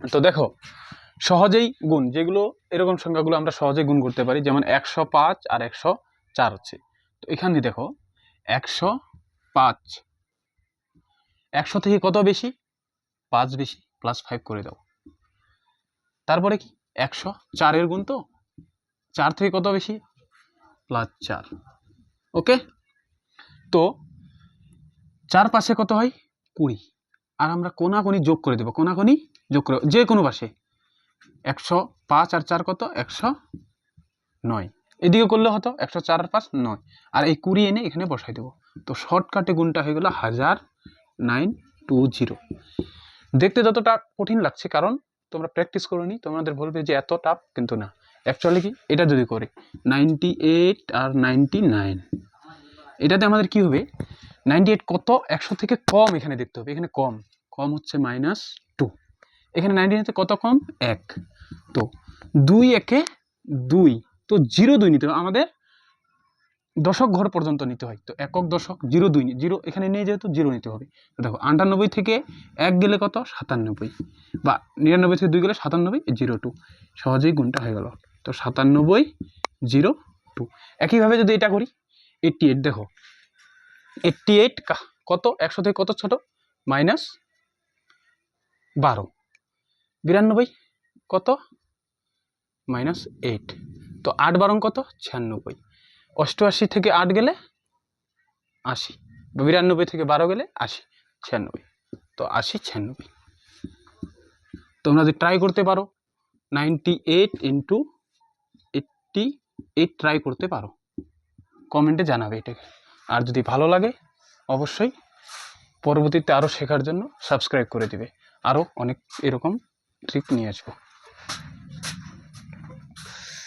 তো দেখো, সহজেই গুণ, যেগুলো, এরকম সংখ্যাগুলো আমরা সহজেই গুণ করতে পারি, যেমন একশো পাঁচ আর একশো চার হচ্ছে। তো এখান দিয়ে দেখো, একশো পাঁচ। একশো থেকে কত বেশি? পাঁচ বেশি প্লাস ফাইভ করে দাও। তারপরে কি? একশো চারের গুণ তো? চার থেকে কত বেশি? প্লাস চার। ওকে? তো চার পাশে কত হয়? কুড়ি। আর আমরা কোনাকুনি যোগ করে দেবো। কোনাকুনি যোগ করে, যে কোনো পাশে। একশো পাঁচ আর চার কত? একশো নয়। এদিকে করলে হতো একশো চার আর পাঁচ নয়। আর এই কুড়ি এনে এখানে বসাই দেবো। তো শর্টকাটে গুণটা হয়ে গেল হাজার নাইন টু জিরো দেখতে যতটা কঠিন লাগছে, কারণ তোমরা প্র্যাকটিস করো নি তোমাদের বলবে যে এত টাফ কিন্তু না। অ্যাকচুয়ালি কি? এটা যদি করে নাইনটি এইট আর নাইনটি নাইন এটাতে আমাদের কি হবে? নাইনটি এইট কত? একশো থেকে কম এখানে দেখতে হবে। এখানে কম। কম হচ্ছে মাইনাস টু এখানে নাইনটি নাইনতে কত কম? এক। তো দুই একে দুই। তো জিরো দুই নিতে হবে আমাদের দশক ঘর পর্যন্ত নিতে হয়। তো একক দশক জিরো দুই জিরো এখানে নেই যেহেতু জিরো নিতে হবে। দেখো, আটানব্বই থেকে এক গেলে কত? সাতানব্বই। বা নিরানব্বই থেকে দুই গেলে সাতানব্বই, জিরো টু। সহজেই গুণটা হয়ে গেল। তো সাতানব্বই, জিরো, টু। একইভাবে যদি এটা করি, এইটটি এইট, দেখো। এইটটি এইট কত? একশো থেকে কত ছোট? মাইনাস বারো। বিরানব্বই কত? Minus eight. তো আট বারং কত? ছিয়ানব্বই। অষ্টআশি থেকে আট গেলে আশি। বিরানব্বই থেকে বারো গেলে আশি, ছিয়ানব্বই। তো আশি, ছিয়ানব্বই। তোমরা যদি ট্রাই করতে পারো ninety eight into eighty eight try করতে পারো। কমেন্টে জানাবে এটাকে। আর যদি ভালো লাগে, অবশ্যই পরবর্তীতে আরও শেখার জন্য সাবস্ক্রাইব করে দিবে। আরও অনেক এরকম ট্রিক নিয়ে আসব।